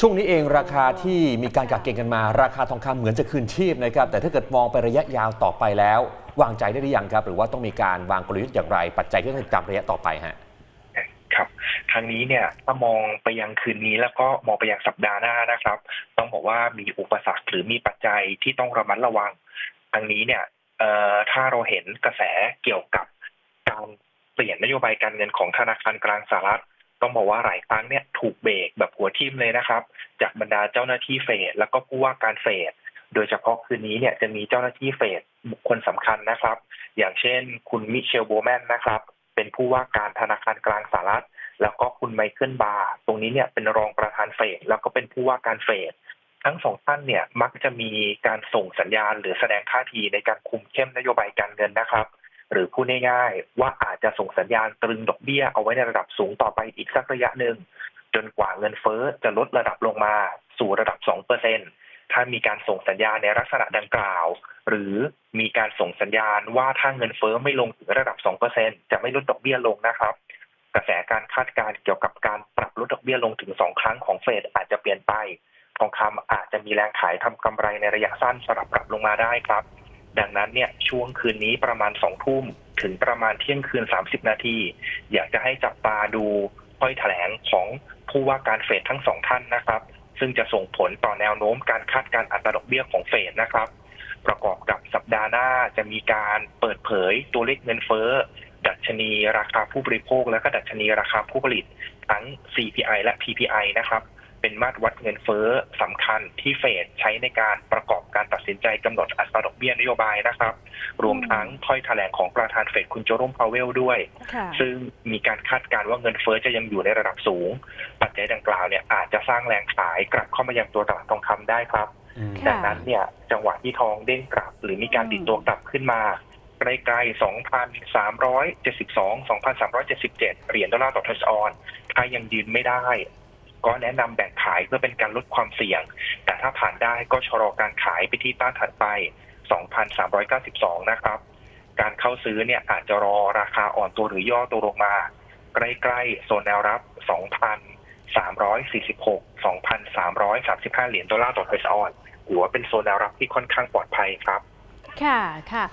ช่วงนี้เองราคาที่มีการกักเก็งกันมา ราคาทองคำเหมือนจะคืนชีพนะครับแต่ถ้าเกิดมองไประยะยาวต่อไปแล้ว วางใจได้หรือยังครับ หรือว่าต้องมีการวางกลยุทธ์อย่างไร ปัจจัยที่ต้องติดตามระยะต่อไปฮะครับทางนี้เนี่ยถ้ามองไปยังคืนนี้แล้วก็มองไปยังสัปดาห์หน้านะครับ ต้องบอกว่ามีอุปสรรคหรือมีปัจจัยที่ต้องระมัดระวังทางนี้เนี่ยถ้าเราเห็นกระแสเกี่ยวกับการเปลี่ยนนโยบายการเงินของธนาคารกลางสหรัฐ ต้องบอกว่าหลายครั้งเนี่ยถูกเบรกแบบหัวทิ่มเลยนะครับ จากบรรดาเจ้าหน้าที่เฟดแล้วก็ผู้ว่าการเฟดโดยเฉพาะคืนนี้เนี่ยจะมีเจ้าหน้าที่เฟดบุคคลสำคัญนะครับ อย่างเช่น คุณมิเชลโบแมนนะครับ เป็นผู้ว่าการธนาคารกลางสหรัฐ แล้วก็คุณไมเคิลบาร์ตรงนี้เนี่ยเป็นรองประธานเฟดแล้วก็เป็นผู้ว่าการเฟดทั้งสองท่านเนี่ยมักจะมีการส่งสัญญาณหรือแสดงท่าทีในการคุมเข้มนโยบายการเงินนะครับ หรือพูดง่ายๆว่าอาจจะส่งสัญญาณตรึงดอกเบี้ยเอาไว้ในระดับสูงต่อไปอีกสักระยะหนึ่ง จนกว่าเงินเฟ้อจะลดระดับลงมาสู่ระดับ 2%ถ้ามีการส่งสัญญาณในลักษณะดังกล่าว หรือมีการส่งสัญญาณว่าถ้าเงินเฟ้อไม่ลงถึงระดับ 2%จะไม่ลดดอกเบี้ยลงนะครับ กระแสการคาดการณ์เกี่ยวกับการปรับลดดอกเบี้ยลงถึง 2 ครั้งของเฟดอาจจะเปลี่ยนไป ทองคำอาจจะมีแรงขายทำกำไรในระยะสั้นสลับปรับลงมาได้ครับ ดังนั้นเนี่ยช่วงคืนนี้ประมาณ2ทุ่มถึงประมาณเที่ยงคืน30นาที อยากจะให้จับตาดูถ้อยแถลงของผู้ว่าการเฟดทั้งสองท่านนะครับ ซึ่งจะส่งผลต่อแนวโน้มการคาดการอัตราดอกเบี้ยของเฟดนะครับ ประกอบกับสัปดาห์หน้าจะมีการเปิดเผยตัวเลขเงินเฟ้อ ดัชนีราคาผู้บริโภคและก็ดัชนีราคาผู้ผลิตทั้ง CPI และ PPI นะครับ เป็นมาตรวัดเงินเฟ้อสำคัญที่เฟดใช้ในการประกอบการตัดสินใจกำหนดอัตราดอกเบี้ยนโยบายนะครับ รวมทั้งถ้อยแถลงของประธานเฟดคุณโจโรมพาวเวลด้วยค่ะซึ่งมีการคาดการณ์ว่าเงินเฟ้อจะยังอยู่ในระดับสูง ปัจจัยดังกล่าวเนี่ยอาจจะสร้างแรงขายกลับเข้ามายังตัวตลาดทองคำได้ครับค่ะดังนั้นเนี่ยจังหวะที่ทองเด้งกลับ หรือมีการดิดตัวกลับขึ้นมาใกล้ๆ2,372 2,377 เหรียญดอลลาร์ต่อทรัสออน ถ้ายังยืนไม่ได้ ก็แนะนำแบ่งขายเพื่อเป็นการลดความเสี่ยง แต่ถ้าผ่านได้ก็ชะลอการขายไปที่ต้านถัดไป 2,392 นะครับ การเข้าซื้อเนี่ยอาจจะรอราคาอ่อนตัวหรือย่อตัวลงมา ใกล้ๆโซนแนวรับ 2,346 2,335 เหรียญดอลลาร์ต่อทรัสออนถือว่าเป็นโซนแนวรับที่ค่อนข้างปลอดภัยครับ ค่ะค่ะ